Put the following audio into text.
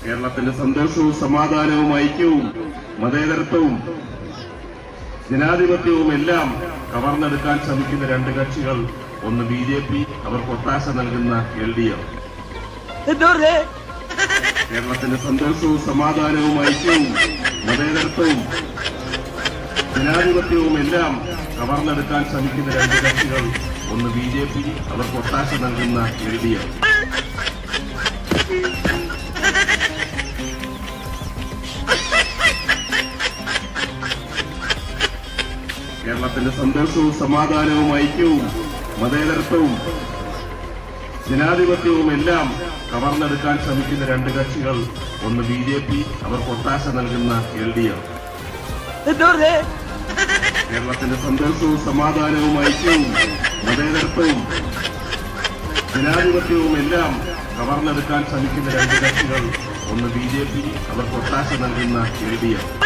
കേരളത്തിന്റെ സന്തോഷവും സമാധാനവും ഐക്യവും മതേതരത്വവും ജനാധിപത്യവും എല്ലാം കവർന്നെടുക്കാൻ ശ്രമിക്കുന്ന രണ്ട് കക്ഷികൾ ഒന്ന് ബി ജെ പി അവർക്ക് ഒത്താശ നൽകുന്ന എൽ ഡി എഫ്. കേരളത്തിന്റെ സന്തോഷവും സമാധാനവും ഐക്യവും മതേതരത്വവും ജനാധിപത്യവും എല്ലാം കവർന്നെടുക്കാൻ ശ്രമിക്കുന്ന രണ്ട് കക്ഷികൾ ഒന്ന് ബി ജെ പി അവർക്ക് ഒത്താശ നൽകുന്ന എൽ ഡി എഫ്. കേരളത്തിന്റെ സന്തോഷവും സമാധാനവും ഐക്യവും മതേതരത്വവും ജനാധിപത്യവും എല്ലാം കവർന്നെടുക്കാൻ ശ്രമിക്കുന്ന രണ്ട് കക്ഷികൾ ഒന്ന് ബി ജെ പി അവർക്ക് ഒത്താശ നൽകുന്ന എൽ ഡി എഫ്. കേരളത്തിന്റെ സന്തോഷവും സമാധാനവും ഐക്യവും മതേതരത്വവും ജനാധിപത്യവും എല്ലാം കവർന്നെടുക്കാൻ ശ്രമിക്കുന്ന രണ്ട് കക്ഷികൾ ഒന്ന് ബി ജെ പി അവർക്ക് ഒത്താശ നൽകുന്ന എൽ ഡി എഫ്.